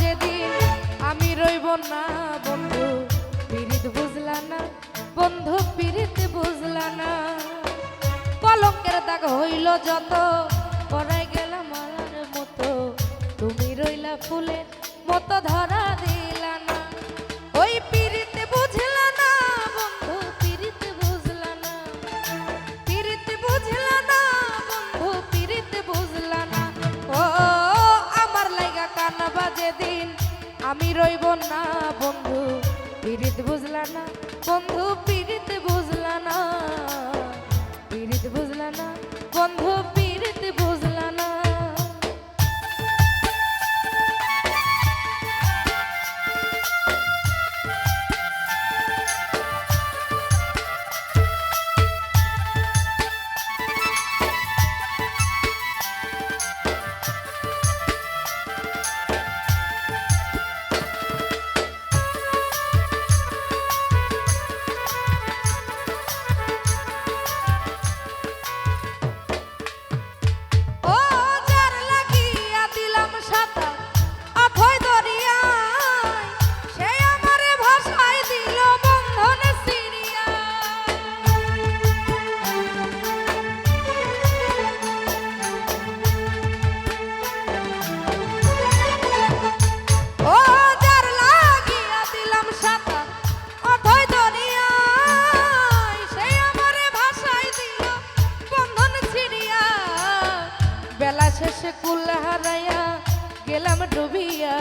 যেদিন আমি রইব না বন্ধু পীড়িত বুঝলা না। বন্ধু পীড়িত বুঝলা না। কলঙ্কের দাগ হইল যত পড়াই গেলাম মতো। তুমি রইলা ফুলে মতো ধরা দি গেলাম ডুবিয়া।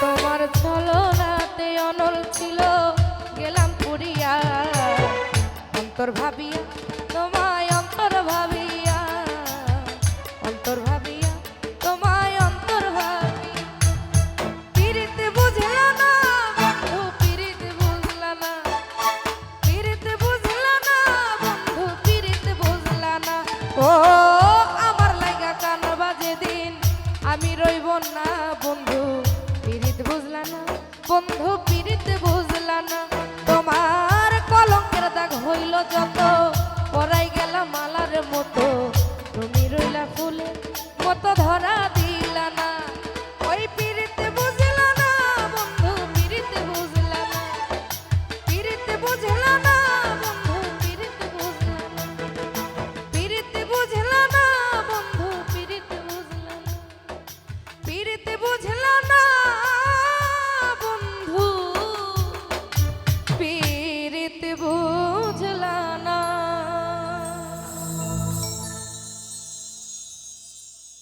তোমার চলনাতে অনল ছিল, গেলাম পুরিয়া অন্তর ভাবিয়া, তোমায় অন্তর ভাবিয়া। অন্তর ভাবিয়া, তোমায় অন্তর ভাবি পীড়িত না, বন্ধু, পীড়িত বুঝলা না। পীড়িত বুঝলা না, বন্ধু, পীড়িত বুঝলা না। ও